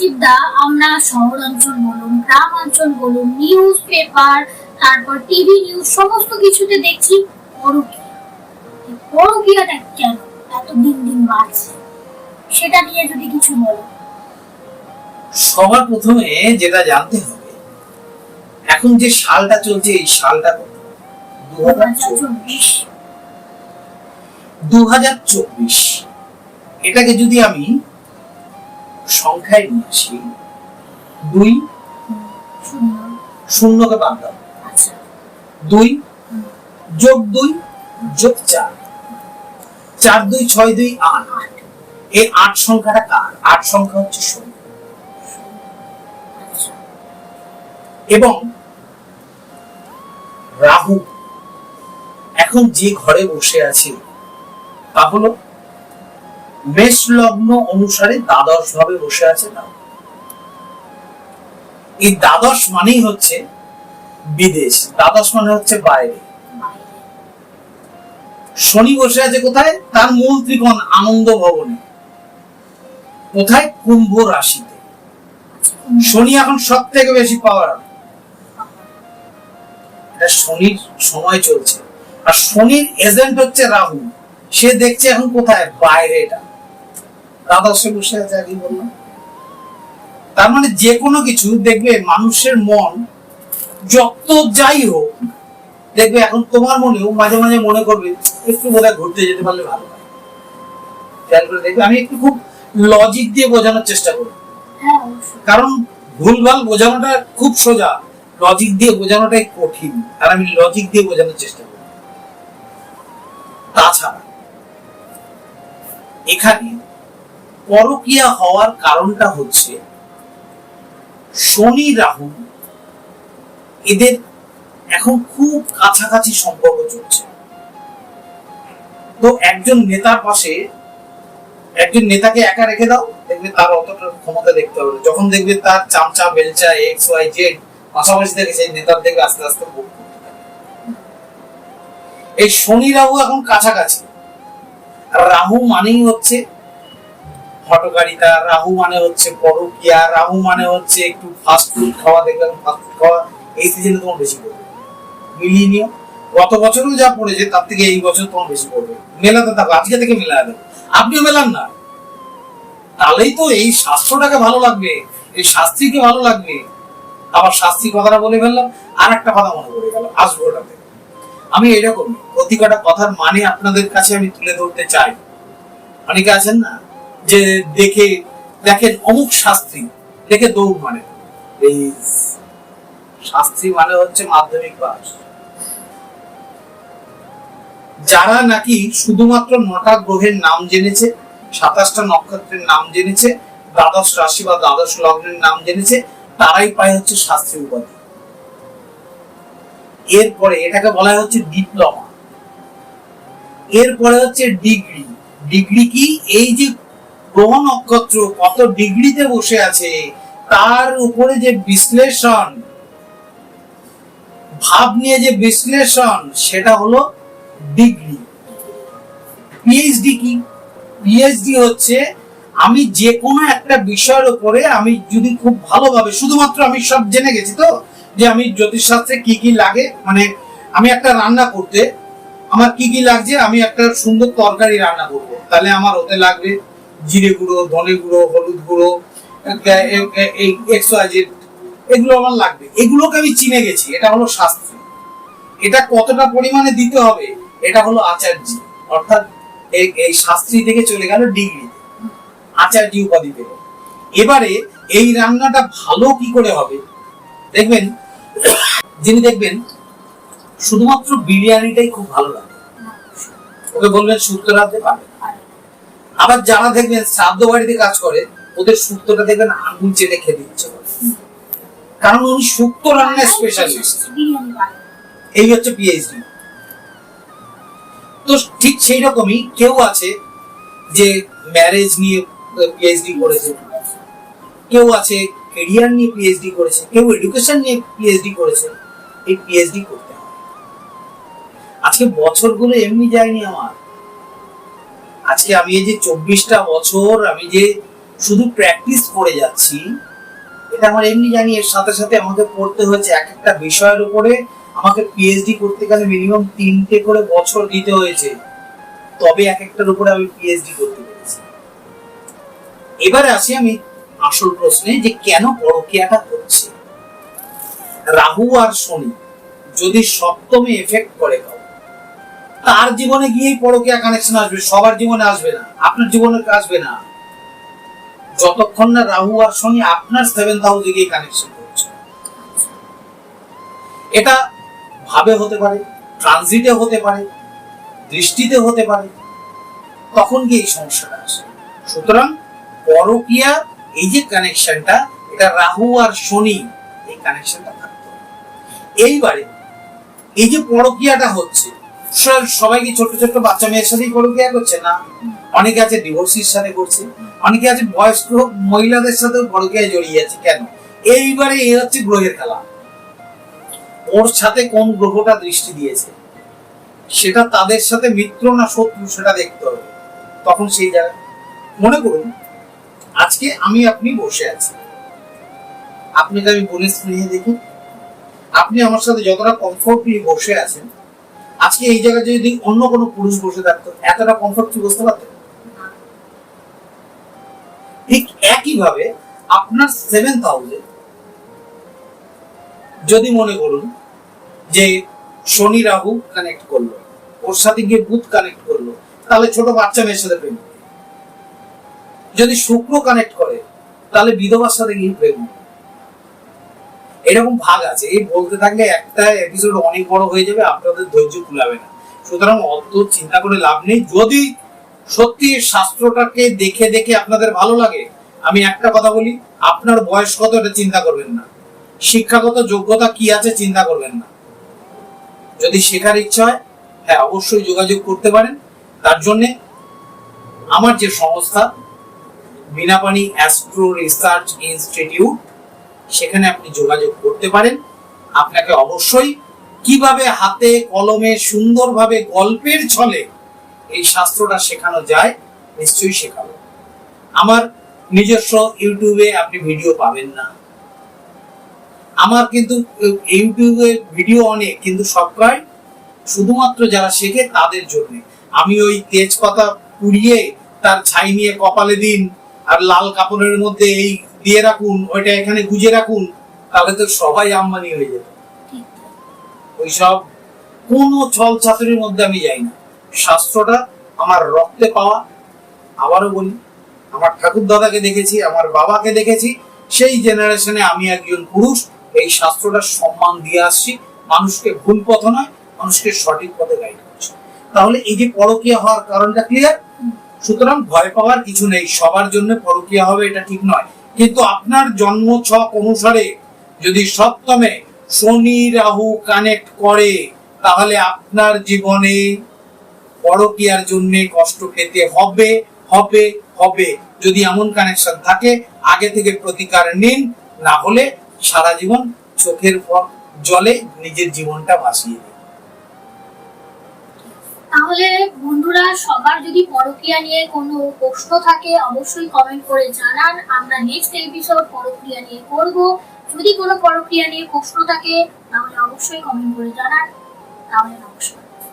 রাজীব দা আমরা শহর অঞ্চল বলুন গ্রাম অঞ্চল বলুন নিউজ পেপার তারপর টিভি নিউজ সমস্ত কিছুতে দেখছি পরকীয়া। পরকীয়াটা কেন এত দিন দিন বাড়ছে? সেটা নিয়ে যদি কিছু বলো। সবার প্রথমে যেটা জানতে হবে এখন যে সালটা চলছে এই সালটা কত? দু দু হাজার চব্বিশ। দু হাজার চব্বিশ। এটাকে যদি আমি সংখ্যায় নিয়ে আসি দুই শূন্য শূন্যকে বাদ দাও। আচ্ছা। দুই যোগ দুই যোগ চার। চার দুই ছয় দুই আট আট। এই আট সংখ্যাটা কার? আট সংখ্যা হচ্ছে শূন্য। আচ্ছা। এবং রাহু এখন যে ঘরে বসে আছে তা হলো মেষ লগ্ন অনুসারে দ্বাদশ ভাবে বসে আছে রাহু এই দ্বাদশ মানেই হচ্ছে বিদেশ, দ্বাদশ মানে হচ্ছে বাইরে। শনি বসে আছে কোথায়? তার মূল ত্রিকোণ আনন্দ ভবনে। কোথায়? কুম্ভ রাশিতে। শনি এখন সব থেকে বেশি পাওয়ার এটা শনির সময় চলছে। আর শনির এজেন্ট হচ্ছে রাহু। সে দেখছে এখন কোথায়? বাইরে এটা দ্বাদশে বসে আছে আগেই বললাম তার মানে যে কোনো কিছু দেখবে মানুষের মন যত যাই হোক দেখবে এখন তোমার মনেও মাঝে মাঝে মনে করবে একটু বোধহয় ঘুরতে যেতে পারলে ভালো হয়। খেয়াল করে দেখবে আমি একটু খুব লজিক দিয়ে বোঝানোর চেষ্টা করি হ্যাঁ কারণ ভুলভাল বোঝানোটা খুব সোজা লজিক দিয়ে বোঝানোটাই কঠিন আর আমি লজিক দিয়ে বোঝানোর চেষ্টা করি তাছাড়া এখানে পরকীয়া হওয়ার কারণটা হচ্ছে শনি, রাহু এদের এখন খুব কাছাকাছি সম্পর্ক চলছে। তো একজন নেতার পাশে একজন নেতাকে একা রেখে দাও, দেখবে তার অতটা ক্ষমতা দেখতে হবে। যখন দেখবে তার চামচা, বেলচা এক্স ওয়াই জেড পাশাপাশি থেকে সেই নেতার দেখবে আস্তে আস্তে এই শনি, রাহু এখন কাছাকাছি। রাহু মানেই হচ্ছে হটকারিতা রাহু মানে হচ্ছে পরকিয়া, রাহু মানে হচ্ছে একটু ফাস্ট ফুড খাওয়া, দেখলাম ফাস্ট ফুড খাওয়া, এই সিজনে তোমার বেশি পড়বে। মিলিয়ে নিও। গত বছরও যা পড়েছে, তার থেকে এই বছর তোমার বেশি পড়বে। মেলাতে থাকো, আজকে থেকে মেলা দেবো আপনিও মেলান না। তাহলেই তো এই শাস্ত্রটাকে ভালো লাগবে, এই শাস্ত্রীকে ভালো লাগবে। আবার শাস্ত্রী কথাটা বলে ফেললাম আর একটা কথা মনে পড়ে গেল, আসব ওটাতে। আমি এরকম প্রতিকটা কথার মানে আপনাদের কাছে আমি তুলে ধরতে চাই। অনেকে আছেন না? যে দেখে দেখেন অমুক শাস্ত্রী দেখে দৌড় মানে Please, শাস্ত্রী মানে হচ্ছে মাধ্যমিক পাস যারা নাকি শুধুমাত্র নটা গ্রহের নাম জেনেছে সাতাশটা নক্ষত্রের নাম জেনেছে দ্বাদশ রাশি বা দ্বাদশ লগ্নের নাম জেনেছে তারাই পায় হচ্ছে শাস্ত্রী উপাধি। এরপরে এটাকে বলা হচ্ছে ডিপ্লোমা। এরপরে হচ্ছে ডিগ্রি। ডিগ্রি কি? এই যে গ্রহ নক্ষত্র কত ডিগ্রিতে বসে আছে, তার উপরে যে বিশ্লেষণ, ভাব নিয়ে যে বিশ্লেষণ, সেটা হলো ডিগ্রি। পিএইচডি কি? পিএইচডি হচ্ছে আমি যে কোনো একটা বিষয়ের উপরে আমি যদি খুব ভালোভাবে, শুধুমাত্র আমি সব জেনে গেছি তো, যে আমি জ্যোতিষশাস্ত্রে কি কি লাগে মানে আমি একটা রান্না করতে, আমার কি কি লাগছে, আমি একটা সুন্দর তরকারি রান্না করব, তাহলে আমার ওতে লাগবে জিরে গুঁড়ো, ধনে গুঁড়ো, হলুদ গুঁড়ো এগুলো আমার লাগবে। এগুলোকে আমি চিনে গেছি, এটা হলো শাস্ত্র এটা কতটা পরিমাণে দিতে হবে, এটা হলো আচার্য। অর্থাৎ এই- শাস্ত্রী থেকে চলে গেল ডিগ্রি। আচার্য উপাধি পেল। এবারে এই রান্নাটা ভালো কি করে হবে? দেখবেন, যিনি দেখবেন, শুধুমাত্র বিরিয়ানিটাই খুব ভালো লাগে। ওকে বলবেন, শুক্তো রাঁধতে আর আবার যারা দেখবেন শ্রাদ্ধ বাড়িতে কাজ করে, ওদের শুক্তোটা দেখবেন আঙুল চেটে খেতে ইচ্ছে করে কারণ উনি শুক্তো রান্নার স্পেশালিস্ট এই হচ্ছে পিএইচডি তো ঠিক সেই রকমই কেউ আছে যে ম্যারেজ নিয়ে পিএইচডি করেছে। কেউ আছে কেরিয়ার নিয়ে পিএইচডি করেছে। কেউ এডুকেশন নিয়ে পিএইচডি করেছে। এই পিএইচডি করতে আজকে বছরগুলো এমনি যায়নি আমার। আজকে আমি এই যে চব্বিশটা বছর আমি যে শুধু প্র্যাকটিস করে যাচ্ছি এটা আমার এমনি জানি এর সাথে সাথে আমাকে পড়তে হয়েছে এক একটা বিষয়ের উপরে। আমাকে পিএইচডি করতে গেলে মিনিমাম তিনটে করে বছর দিতে হয়েছে। তবে এক একটার উপরে আমি পিএইচডি করতে পেরেছি। এবারে আসি আমি আসল প্রশ্নে যে কেন পরকীয়াটা হচ্ছে? রাহু আর শনি যদি সপ্তমে এফেক্ট করে কাউকে, তার জীবনে গিয়েই পরকীয়া কানেকশন আসবে, সবার জীবনে আসবে না, আপনার জীবনে আসবে না। যতক্ষণ না রাহু আর শনি আপনার সেভেন্থ হাউসে গিয়ে কানেকশন করছে। এটা ভাবে হতে পারে ট্রানজিটে হতে পারে, দৃষ্টিতে হতে পারে, তখন গিয়ে এই সমস্যাটা আসে। সুতরাং পরকীয়া, এই যে কানেকশনটা এটা রাহু আর শনি, এই কানেকশনটা থাকতে এইবারে এই যে পরকীয়াটা হচ্ছে সবাই কি ছোট ছোট বাচ্চা মেয়ের সাথেই পরকীয়া করছে না? অনেকে আছে ডিভোর্সির সাথে করছে, অনেকে আছে বয়স্ক মহিলাদের সাথেও পরকীয়া জড়িয়ে আছে, কেন? এইবারে এই হচ্ছে গ্রহের খেলা। ওর সাথে কোন গ্রহটা দৃষ্টি দিয়েছে? সেটা তাদের সাথে মিত্র না শত্রু সেটা দেখতে হবে। তখন সেই জায়গায়, মনে করুন, আজকে আমি আপনি বসে আছি। আপনাকে আমি বলে স্নেহে দেখি। আপনি আমার সাথে যতটা কমফোর্ট নিয়ে বসে আছেন আজকে এই জায়গায় যদি অন্য কোনো পুরুষ বসে থাকতো, এতটা কমফোর্ট কি বসতে পারতেন ঠিক একইভাবে আপনার সেভেন্থ হাউসে যদি মনে করুন যে শনি রাহু কানেক্ট করল, ওর সাথে গিয়ে বুধ কানেক্ট করল, তাহলে ছোট বাচ্চা মেয়ের সাথে প্রেম যদি শুক্র কানেক্ট করে, তাহলে বিধবার সাথে গিয়ে প্রেম। এরকম ভাগ আছে। এই বলতে থাকলে একটা এপিসোড অনেক বড় হয়ে যাবে, আপনাদের ধৈর্য কুলাবে না। সুতরাং অত চিন্তা করে লাভ নেই। যদি সত্যি শাস্ত্রটাকে দেখে দেখে আপনাদের ভালো লাগে, আমি একটা কথা বলি, আপনার বয়স কত এটা চিন্তা করবেন না। শিক্ষাগত যোগ্যতা কি আছে চিন্তা করবেন না। যদি শেখার ইচ্ছা হয় হ্যাঁ অবশ্যই যোগাযোগ করতে পারেন। তার জন্য আমার যে সংস্থা বিনাপানি অ্যাস্ট্রো রিসার্চ ইনস্টিটিউট সেখানে আপনি যোগাযোগ করতে পারেন। আপনাকে অবশ্যই কীভাবে হাতে কলমে সুন্দরভাবে গল্পের ছলে এই শাস্ত্রটা শেখানো যায়, নিশ্চয়ই শেখাবো। আমার নিজস্ব ইউটিউবে আপনি ভিডিও পাবেন না। আমার কিন্তু ইউটিউবে ভিডিও অনেক, কিন্তু সবকাই শুধুমাত্র যারা শেখে তাদের জন্য। আমি ওই তেজপাতা পুড়িয়ে তার ছাই নিয়ে কপালে দিন আর লাল কাপড়ের মধ্যে এই দিয়ে রাখুন, ওইটা এখানে গুজে রাখুন, তাহলে তো সবাই আম্বানি হয়ে যেত ওইসব কোনো ছল ছাত্রের মধ্যে আমি যাই না। শাস্ত্রটা আমার রক্তে পাওয়া, আবারও বলি, আমার ঠাকুর দাদাকে দেখেছি, আমার বাবাকে দেখেছি, সেই জেনারেশনে আমি একজন পুরুষ, এই শাস্ত্রটার সম্মান দিয়ে আসছি। মানুষকে ভুল পথ নয়, মানুষকে সঠিক পথে গাইড করছি। তাহলে এই যে পরকীয়া হওয়ার কারণটা ক্লিয়ার সুতরাং ভয় পাওয়ার কিছু নেই, সবার জন্য পরকীয়া হবে, এটা ঠিক নয়। কিন্তু আপনার জন্ম ছক অনুসারে যদি সপ্তমে শনি রাহু কানেক্ট করে, তাহলে আপনার জীবনে পরকীয়ার জন্য কষ্ট পেতে হবে হবে হবে। যদি এমন কানেকশন থাকে, আগে থেকে প্রতিকার নিন, না হলে সারা জীবন চোখের পর জলে, নিজের জীবনটা ভাসিয়ে তাহলে বন্ধুরা, সবার যদি পরক্রিয়া নিয়ে কোনো প্রশ্ন থাকে, অবশ্যই কমেন্ট করে জানান। আমরা নেক্সট এপিসোড পরক্রিয়া নিয়ে করব। যদি কোনো পরক্রিয়া নিয়ে প্রশ্ন থাকে, তাহলে অবশ্যই কমেন্ট করে জানান। তাহলে নমস্কার।